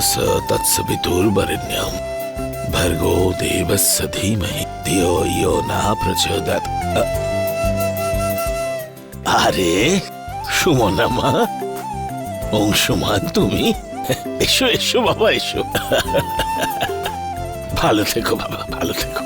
स तत्सवितुर्वरेण्यं भर्गो देवस्य धीमहि धियो यो न प्रचोदयात् अ- আরে সুমনা মা অংশমান তুমি এসো এসো বাবা এসো ভালো থেকো বাবা ভালো থেকো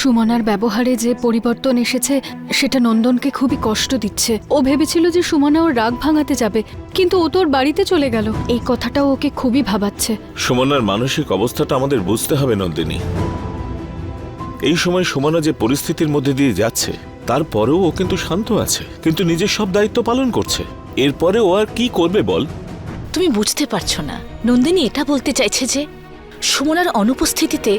সুমনার ব্যবহারে যে পরিবর্তন এসেছে সেটা নন্দনকে খুবই কষ্ট দিচ্ছে। ও ভেবেছিল যে সুমনা ওর রাগ ভাঙাতে যাবে কিন্তু ও তোর বাড়িতে চলে গেল। এই কথাটাও ওকে খুবই ভাবাচ্ছে। সুমনার মানসিক অবস্থাটা আমাদের বুঝতে হবে নন্দিনী। এই সময় সুমনা যে পরিস্থিতির মধ্যে দিয়ে যাচ্ছে তারপরেও ও কিন্তু শান্ত আছে কিন্তু নিজের সব দায়িত্ব পালন করছে। এরপরে ও আর কি করবে বল? তুমি বুঝতে পারছ না। নন্দিনী এটা বলতে চাইছে যে সুমনার অনুপস্থিতিতে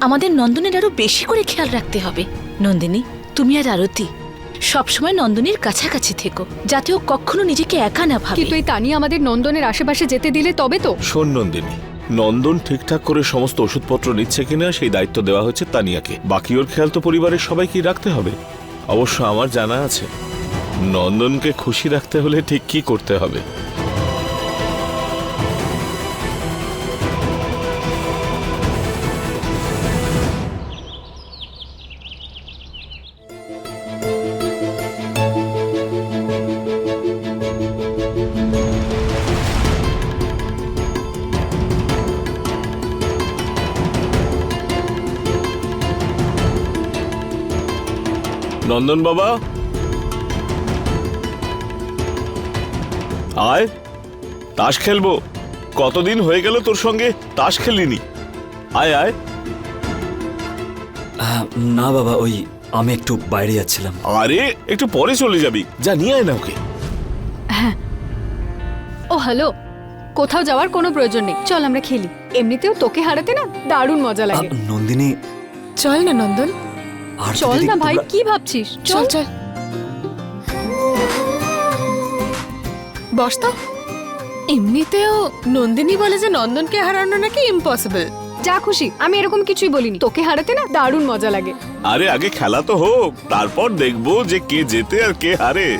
আমাদের নন্দনের আরও বেশি করে খেয়াল রাখতে হবে। নন্দিনী তুমি আর আরতি সবসময় নন্দনীর কাছাকাছি থেকো যাতে ও কখনো নিজেকে একা না ভাবে। কিন্তু এই তানি আমাদের নন্দনের আশেপাশে যেতে দিলে তবে তো। শোন নন্দিনী নন্দন ঠিকঠাক করে সমস্ত ওষুধপত্র নিচ্ছে কিনা সেই দায়িত্ব দেওয়া হচ্ছে তানিয়াকে। বাকি ওর খেয়াল তো পরিবারের সবাইকেই রাখতে হবে। অবশ্য আমার জানা আছে নন্দনকে খুশি রাখতে হলে ঠিক কি করতে হবে। নন্দন বাবা? আয় তাস খেলব। কতদিন হয়ে গেল তোর সঙ্গে তাস খেলিনি? আয় আয়। না বাবা ওই আমি একটু বাইরে যাচ্ছিলাম। আরে একটু পরে চলে যাবি। যা নিয়ে আয় না ওকে। ও হ্যালো। কোথাও যাওয়ার কোনো প্রয়োজন নেই। চল আমরা খেলি। এমনিতেও তোকে হারাতে না দারুণ মজা লাগে। নন্দিনী। চল না নন্দন। আর চল না ভাই তোমরা- কি ভাবছিস? চল চল। বস তো। এমনিতেও নন্দিনী বলে যে নন্দনকে হারানো নাকি ইম্পসিবল যা খুশি আমি এরকম কিছুই বলিনি। তোকে হারাতে না দারুণ মজা লাগে। আরে আগে খেলা তো হোক তারপর দেখব যে কে জেতে আর কে হারে।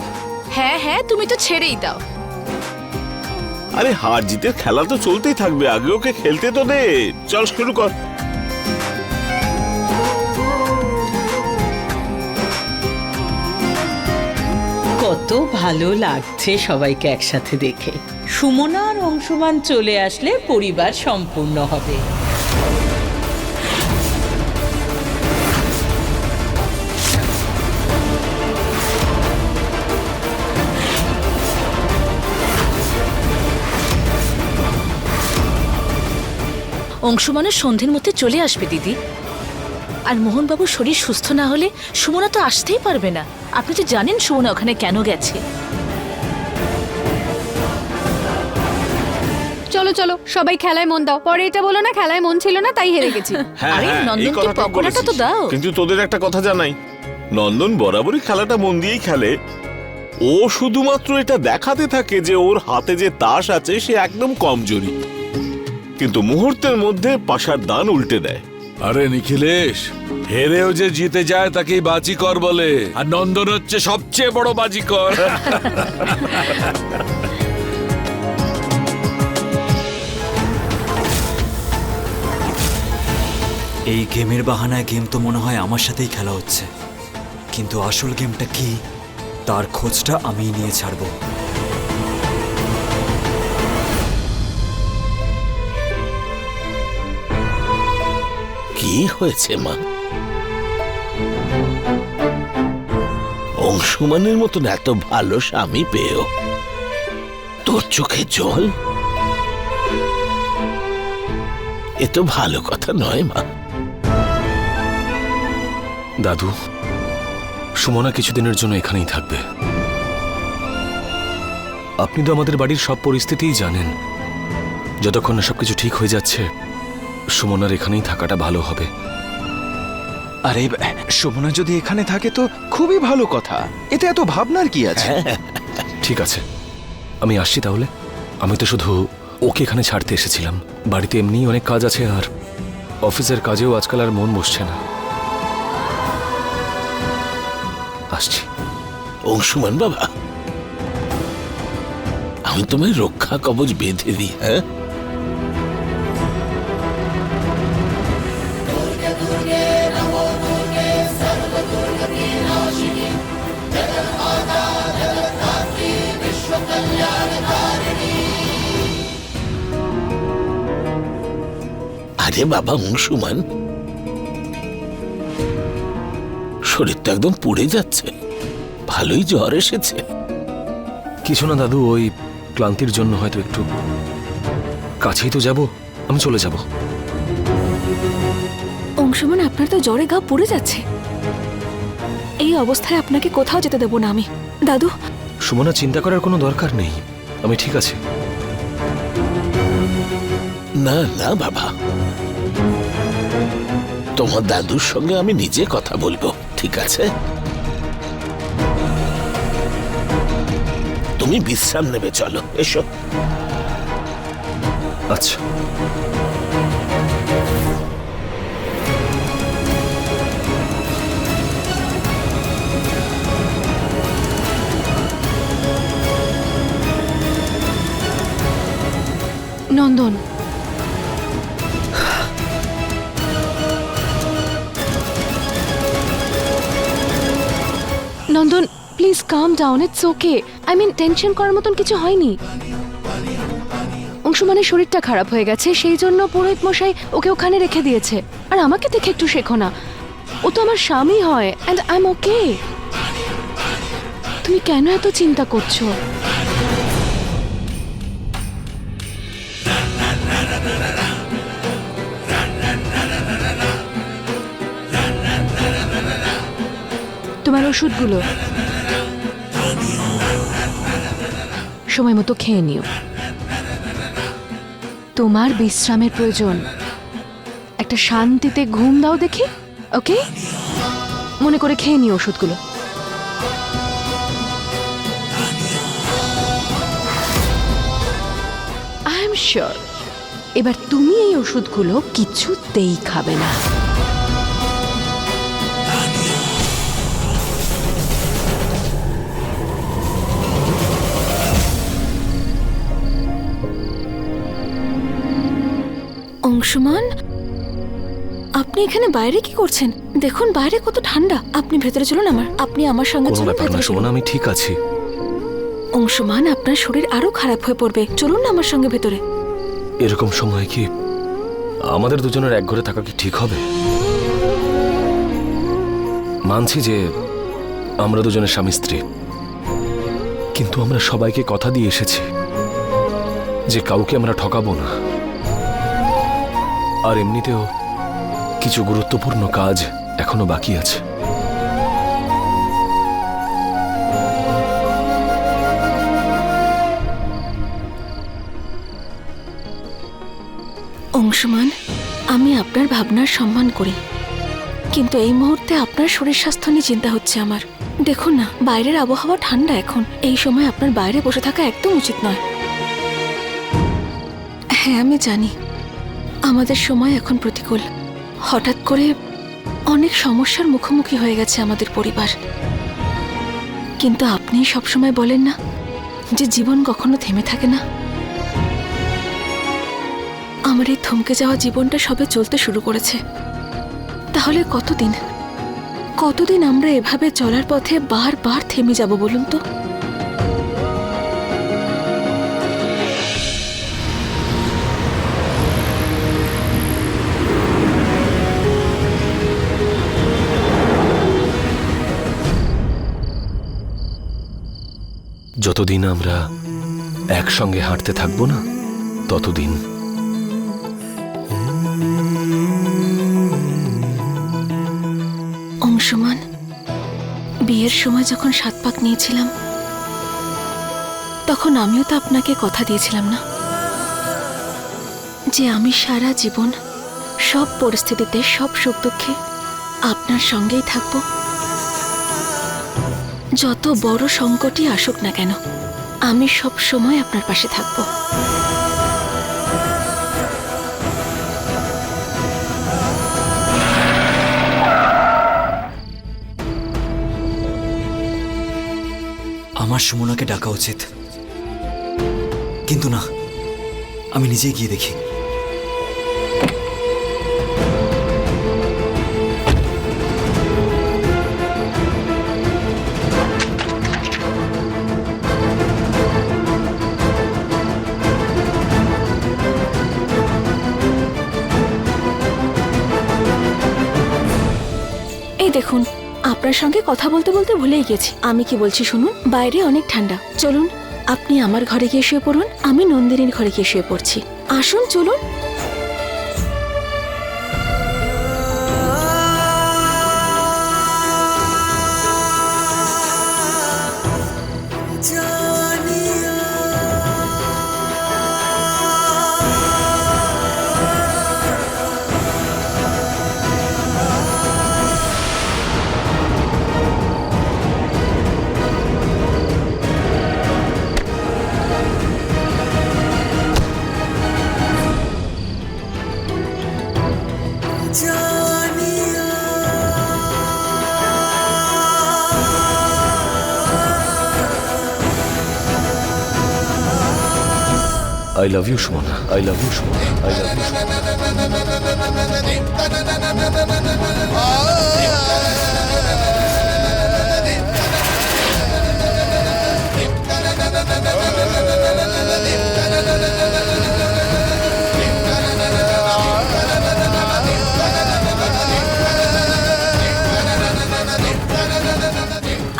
হ্যাঁ হ্যাঁ তুমি তো ছেড়েই দাও। আরে হার জিতের খেলা তো চলতেই থাকবে আগে ওকে খেলতে তো দে। চল শুরু কর। কত ভালো লাগছে সবাইকে একসাথে দেখে। সুমনা আর অংশমান চলে আসলে পরিবার সম্পূর্ণ হবে। অংশমানের সন্ধ্যের মধ্যে চলে আসবে, দিদি। আর মোহনবাবুর শরীর সুস্থ না হলে সুমনা তো আসতেই পারবে না। আপনি তো জানেন সুমনা ওখানে কেন গেছে। চলো চলো সবাই খেলায় মন দাও। পরে এটা বলো না খেলায় মন ছিল না তাই হেরে গেছি। আরে, এই নন্দনকে পকোড়াটা তো বলেছিস। দাও। কিন্তু তোদের একটা কথা জানাই। নন্দন বরাবরই খেলাটা মন দিয়েই খেলে। ও শুধুমাত্র এটা দেখাতে থাকে যে ওর হাতে যে তাস আছে সে একদম কমজোরি। কিন্তু মুহূর্তের মধ্যে পাশার দান উল্টে দেয়। আরে নিখিলেশ, হেরেও যে জিতে যায় তাকেই বাজিকর বলে, আর নন্দন হচ্ছে সবচেয়ে বড় বাজিকর। এই গেমের বাহানায় গেম তো মনে হয় আমার সাথেই খেলা হচ্ছে। কিন্তু আসল গেমটা কি, তার খোঁজটা আমিই নিয়ে ছাড়বো। কি হয়েছে, মা? অংশুমানের মতন এত ভালো স্বামী পেয়েও। তোর চোখে জল? এ তো ভালো কথা নয়, মা। দাদু, সুমনা কিছুদিনের জন্য এখানেই থাকবে। আপনি তো আমাদের বাড়ির সব পরিস্থিতিই জানেন। যতক্ষণ না সবকিছু ঠিক হয়ে যাচ্ছে সুমনার এখানেই থাকাটা ভালো হবে। আরে সুমনা যদি এখানে থাকে তো খুবই ভালো কথা। এতে এত ভাবনার কি আছে? ঠিক আছে। আমি আসছি তাহলে। আমি তো শুধু ওকে এখানে ছাড়তে এসেছিলাম। বাড়িতে এমনিই অনেক কাজ আছে আর অফিসের কাজেও আজকাল আর মন বসছে না। আসছি। অংশুমান বাবা। আমি তোমায় রক্ষা কবচ বেঁধে দিই হ্যাঁ? আরে বাবা অংশুমান। শরীর তো একদম পুড়ে যাচ্ছে। ভালোই জ্বর এসেছে। কিছু না দাদু ওই ক্লান্তির জন্য হয়তো একটু কাছেই তো যাব। আমি চলে যাব। অংশমান আপনার তো জ্বরে গা পড়ে যাচ্ছে। এই অবস্থায় আপনাকে কোথাও যেতে দেবো না আমি। দাদু। সুমনা চিন্তা করার কোনো দরকার নেই। আমি ঠিক আছি। না না বাবা। তোমার দাদুর সঙ্গে আমি নিজে কথা বলব ঠিক আছে? তুমি বিশ্রাম নেবে চলো এসো। আচ্ছা। Nandan Nandan please calm down it's okay I mean tension করার মতন কিছু হয়নি। অংশুমানের শরীরটা খারাপ হয়ে গেছে, সেই জন্য পুরোহিত মশাই ওকে ওখানে রেখে দিয়েছে। আর আমাকে দেখে একটু শেখো না। ও তো আমার স্বামী হয় অ্যান্ড আই এম ওকে তুমি কেন এত চিন্তা করছ? তোমার ওষুধগুলো। সময় মতো খেয়ে নিও। তোমার বিশ্রামের প্রয়োজন। একটা শান্তিতে ঘুম দাও দেখি, ওকে? মনে করে খেয়ে নিও ওষুধগুলো। আই এম শিওর এবার তুমি এই ওষুধগুলো কিছুতেই খাবে না। অংশমান? আপনি এখানে বাইরে কি করছেন? দেখুন বাইরে কত ঠান্ডা। আপনি ভেতরে চলুন আমার। আপনি আমার সঙ্গে কোনো চলুন ব্যাপার না ভেতরে চলুন। সুমনা আমি ঠিক আছি। অংশমান আপনার শরীর আরও খারাপ হয়ে পড়বে। চলুন না আমার সঙ্গে ভেতরে। এরকম সময় কি আমাদের দুজনের এক ঘরে থাকা কি ঠিক হবে? মানছি যে আমরা দুজনের স্বামী স্ত্রী। কিন্তু আমরা সবাইকে কথা দিয়ে এসেছি যে কাউকে আমরা ঠকাবো না। আর এমনিতেও কিছু গুরুত্বপূর্ণ কাজ এখনও বাকি আছে। অংশমান, আমি আপনার ভাবনার সম্মান করি। কিন্তু এই মুহূর্তে আপনার শরীর স্বাস্থ্য নিয়ে চিন্তা হচ্ছে আমার। দেখুন না, বাইরের আবহাওয়া ঠান্ডা এখন। এই সময় আপনার বাইরে বসে থাকা একদম উচিত নয়। হ্যাঁ আমি জানি। আমাদের সময় এখন প্রতিকূল। হঠাৎ করে অনেক সমস্যার মুখোমুখি হয়ে গেছে আমাদের পরিবার। কিন্তু আপনি সবসময় বলেন না যে জীবন কখনো থেমে থাকে না। আমার এই থমকে যাওয়া জীবনটা সবে চলতে শুরু করেছে। তাহলে কতদিন? কতদিন আমরা এভাবে চলার পথে বারবার থেমে যাব বলুন তো? যতদিন আমরা একসঙ্গে হাঁটতে থাকব না, ততদিন। অংশমান, বিয়ের সময় যখন সাত পাক নিয়েছিলাম, তখন আমিও তো আপনাকে কথা দিয়েছিলাম না। যে আমি সারা জীবন সব পরিস্থিতিতে, সব সুখ দুঃখে আপনার সঙ্গেই থাকব। যত বড় সংকটই আসুক না কেন, আমি সব সময় আপনার পাশে থাকব। আমার সুমনাকে ডাকা উচিত। কিন্তু না, আমি নিজেই গিয়ে দেখি। দেখুন, আপনার সঙ্গে কথা বলতে বলতে ভুলেই গেছি। আমি কি বলছি শুনুন? বাইরে অনেক ঠান্ডা। চলুন, আপনি আমার ঘরে গিয়ে শুয়ে পড়ুন, আমি নন্দিনীর ঘরে গিয়ে শুয়ে পড়ছি। আসুন, চলুন। I love you Sumana I love you Sumana I love you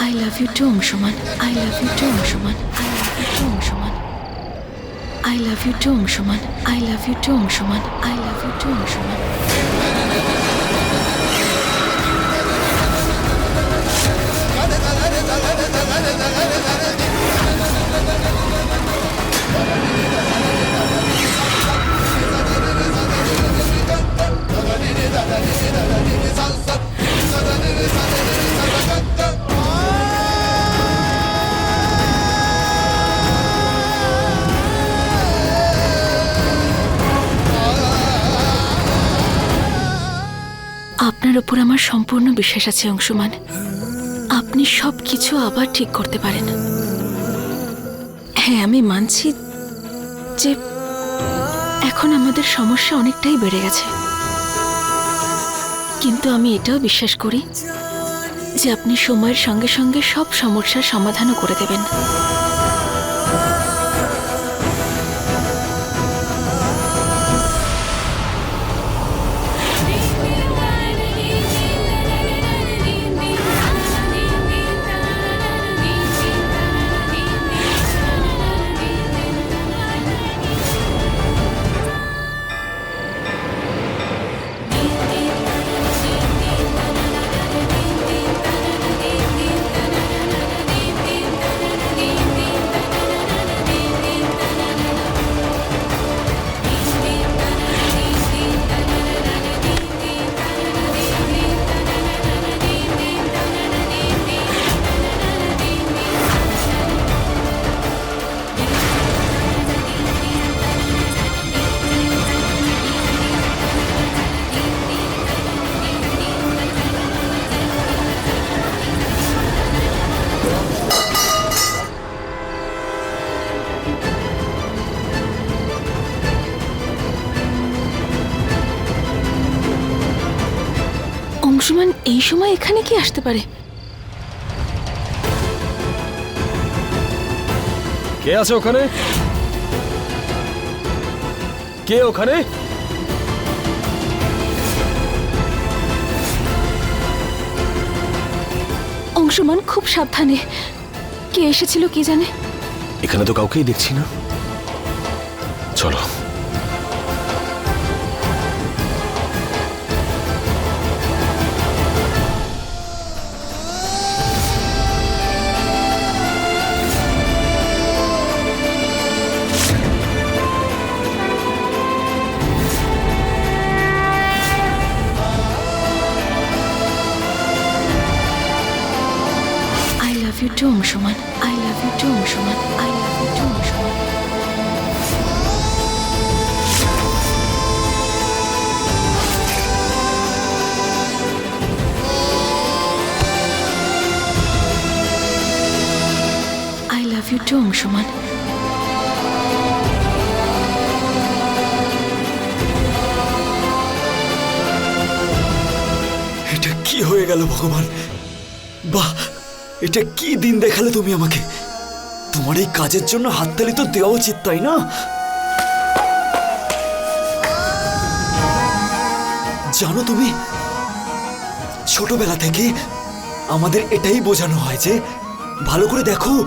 I love you too Anshuman I love you too Anshuman I I love you too Anshuman I love you too Anshuman I love you too Anshuman আমার সম্পূর্ণ বিশ্বাস আছে, অংশমান। আপনি সব কিছু আবার ঠিক করতে পারেন। হ্যাঁ আমি মানছি যে এখন আমাদের সমস্যা অনেকটাই বেড়ে গেছে। কিন্তু আমি এটাও বিশ্বাস করি যে আপনি সময়ের সঙ্গে সঙ্গে সব সমস্যার সমাধানও করে দেবেন। আসতে পারে। কে আছে ওখানে? কে ওখানে? অংশমান খুব সাবধানে। কে এসেছিল কি জানে? এখানে তো কাউকেই দেখছি না। চলো। টু অংশমান এটা কি হয়ে গেল ভগবান? বাহ, এটা কি দিন দেখালে তুমি আমাকে? তোমার এই কাজের জন্য হাততালি তো দেওয়া উচিত, তাই না? জানো তুমি, ছোটবেলা থেকে আমাদের এটাই বোঝানো হয় যে, ভালো করে দেখো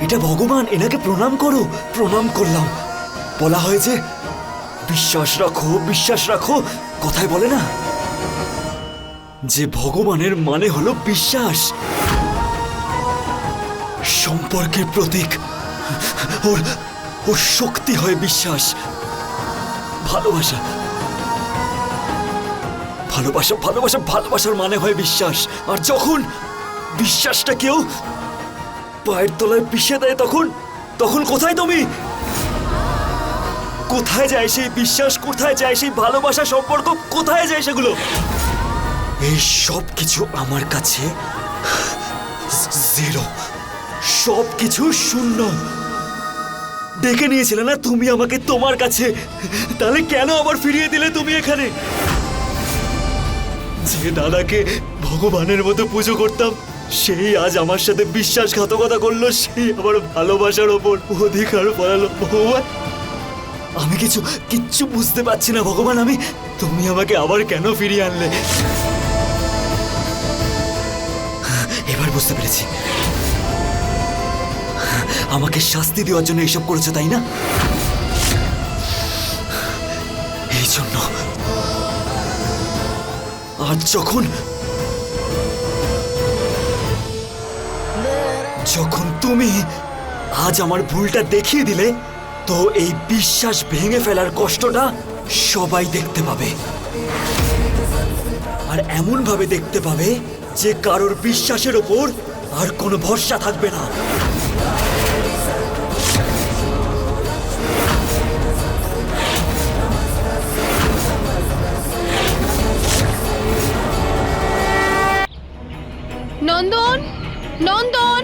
এটা ভগবান, এনাকে প্রণাম করো। প্রণাম করলাম। বলা হয় যে বিশ্বাস রাখো বিশ্বাস রাখো। কথায় বলে না, যে ভগবানের মানে হলো বিশ্বাস। সম্পর্কের প্রতীক, ওর ওর শক্তি হয় বিশ্বাস। ভালোবাসা। ভালোবাসা ভালোবাসা, ভালোবাসার মানে হয় বিশ্বাস। আর যখন বিশ্বাসটা কেউ পায়ের তলায় পিষে দেয় তখন? তখন কোথায় তুমি? কোথায় যায় সেই বিশ্বাস? কোথায় যায় সেই ভালোবাসা সম্পর্ক? কোথায় যায় সেগুলো? এই সব কিছু আমার কাছে জিরো সব কিছু শূন্য। ডেকে নিয়েছিলে না তুমি আমাকে তোমার কাছে? তাহলে কেন আবার ফিরিয়ে দিলে তুমি এখানে? যে দাদাকে ভগবানের মতো পুজো করতাম সেই আজ আমার সাথে বিশ্বাসঘাতকতা করল সেই আমার ভালোবাসার ওপর অধিকার পড়ালো ভগবান, আমি কিছু, কিচ্ছু বুঝতে পারছি না, ভগবান, আমি, তুমি আমাকে আবার কেন ফিরিয়ে আনলে? এবার বুঝতে পেরেছি। আমাকে শাস্তি দেওয়ার জন্য এসব করেছ, তাই না? এই জন্য, আর যখন যখন তুমি আজ আমার ভুলটা দেখিয়ে দিলে, তো এই বিশ্বাস ভেঙে ফেলার কষ্টটা সবাই দেখতে পাবে। আর এমন ভাবে দেখতে পাবে যে কারোর বিশ্বাসের ওপর আর কোনো ভরসা থাকবে না। নন্দন নন্দন!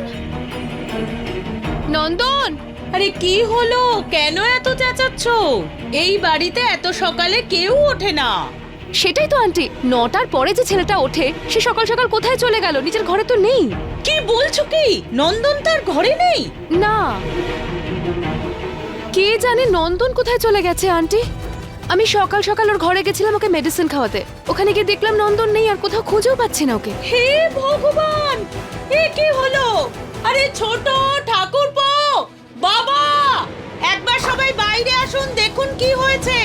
নন্দন? আরে কি হলো? কেন এত চেঁচাচ্ছ? এই বাড়িতে এত সকালে কেউ ওঠে না। সেটাই তো আন্টি নটার পরে যে ছেলেটা ওঠে সে সকাল সকাল কোথায় চলে গেল? নিজের ঘরে তো নেই। কি বলছো কি? নন্দন তার ঘরে নেই? না। কে জানে নন্দন কোথায় চলে গেছে আন্টি? আমি সকাল সকাল ওর ঘরে গেছিলাম ওকে মেডিসিন খাওয়াতে। ওখানে গিয়ে দেখলাম নন্দন নেই আর কোথাও খুঁজেও পাচ্ছি না ওকে। হে ভগবান! এ কি হলো? আরে ছোট ঠাকুরপো বাবা! একবার সবাই বাইরে আসুন দেখুন কি হয়েছে।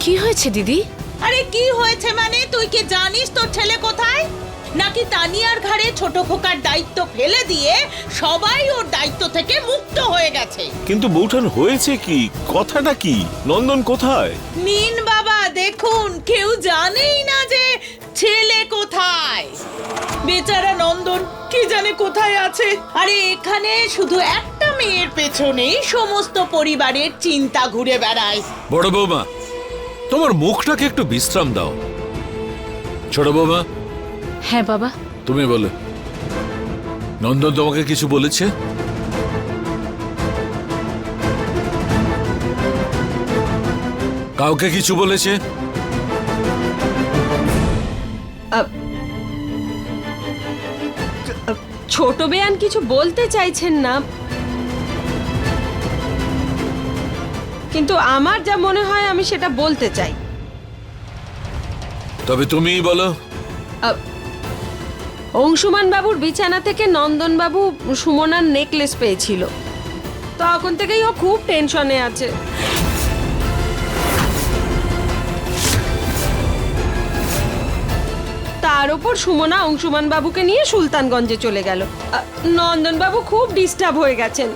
কি হয়েছে দিদি? আরে কি হয়েছে মানে? তুই কি জানিস তোর ছেলে কোথায়? নাকি তানিয়ার ঘাড়ে ছোট খোকার দায়িত্ব ফেলে দিয়ে সবাই ওর দায়িত্ব থেকে মুক্ত হয়ে গেছে? কিন্তু বৌঠান হয়েছে কি? কথাটা কি? নন্দন কোথায়? নিন বাবা দেখুন কেউ জানেই না যে ছেলে কোথায়। বেচারা নন্দন কি জানে কোথায় আছে? আরে এখানে শুধু একটা মেয়ের পেছনেই সমস্ত পরিবারের চিন্তা ঘুরে বেড়ায়। বড় বৌমা তোমার মুখটাকে একটু বিশ্রাম দাও। ছোট বৌমা হ্যাঁ বাবা। তুমি বলো নন্দন তোমাকে কিছু বলেছে? কাউকে কিছু বলেছে? ছোট বেয়ান কিছু বলতে চাইছেন না। কিন্তু আমার যা মনে হয় আমি সেটা বলতে চাই। তবে তুমিই বলো। অংশুমান বাবুর বিছানা থেকে নন্দন বাবু সুমনার নেকলেস পেয়েছিল। তখন থেকেই ও খুব টেনশনে আছে। তার ওপর সুমনা অংশুমান বাবুকে নিয়ে সুলতানগঞ্জে চলে গেল। নন্দন বাবু খুব ডিস্টার্ব হয়ে গেছেন।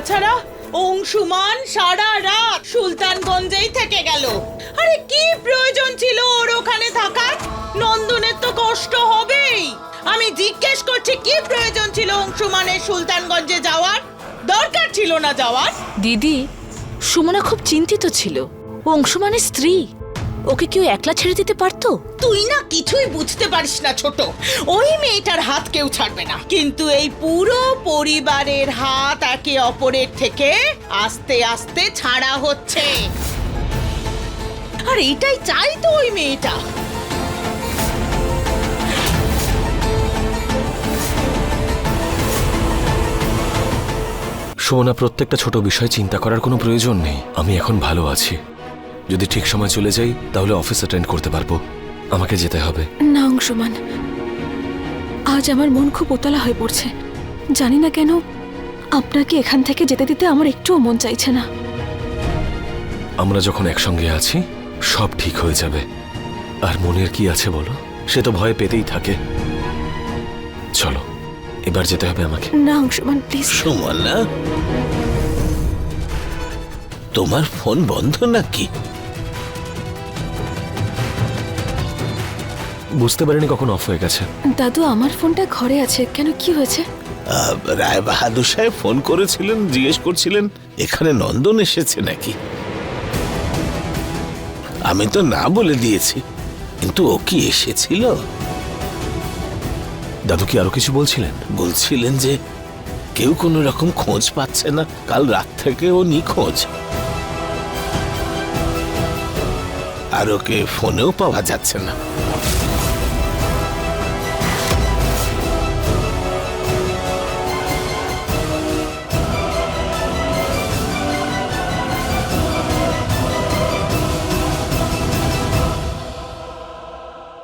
তাছাড়া অংশুমান সারা রাত সুলতানগঞ্জেই থেকে গেল। আরে কি প্রয়োজন ছিল ওর ওখানে থাকার? নন্দনের তো কষ্ট হবেই। আমি জিজ্ঞেস করছি, কি প্রয়োজন ছিল অংশুমানের সুলতানগঞ্জে যাওয়ার? দরকার ছিল না যাওয়ার। দিদি, সুমনা খুব চিন্তিত ছিল। অংশুমানের স্ত্রী। ওকে কেউ একলা ছেড়ে দিতে পারতো? তুই না কিছুই বুঝতে পারিস না ছোট। ওই মেয়েটার হাত কেউ ছাড়বে না। কিন্তু এই পুরো পরিবারের হাত একে অপরের থেকে আস্তে আস্তে ছাড়া হচ্ছে। আর এটাই চাই তো ওই মেয়েটা। সুমনা প্রত্যেকটা ছোট বিষয় চিন্তা করার কোনো প্রয়োজন নেই। আমি এখন ভালো আছি। যদি ঠিক সময় চলে যাই তাহলে অফিস অ্যাটেন্ড করতে পারব। আমাকে যেতে হবে। না অংশমান। আজ আমার মন খুব উতলা হয়ে পড়ছে। জানি না কেন আপনাকে এখান থেকে যেতে দিতে আমার একটুও মন চাইছে না। আমরা যখন একসঙ্গে আছি সব ঠিক হয়ে যাবে। আর মনের কি আছে বলো? সে তো ভয় পেতেই থাকে। চলো এবার যেতে হবে আমাকে। না অংশুমান প্লিজ সুমনা তোমার ফোন বন্ধ নাকি? বুঝতে পারিনি কখন অফ হয়ে গেছে। দাদু আমার ফোনটা ঘরে আছে। কেন কি হয়েছে? রায় বাহাদুর সাহেব ফোন করেছিলেন জিজ্ঞেস করছিলেন এখানে নন্দন এসেছে নাকি? আমি তো না বলে দিয়েছি কিন্তু ও কি এসেছিল? দাদু কি আরও কিছু বলছিলেন? বলছিলেন যে কেউ কোনো রকম খোঁজ পাচ্ছে না কাল রাত থেকে ও নিখোঁজ। আর ওকে ফোনেও পাওয়া যাচ্ছে না।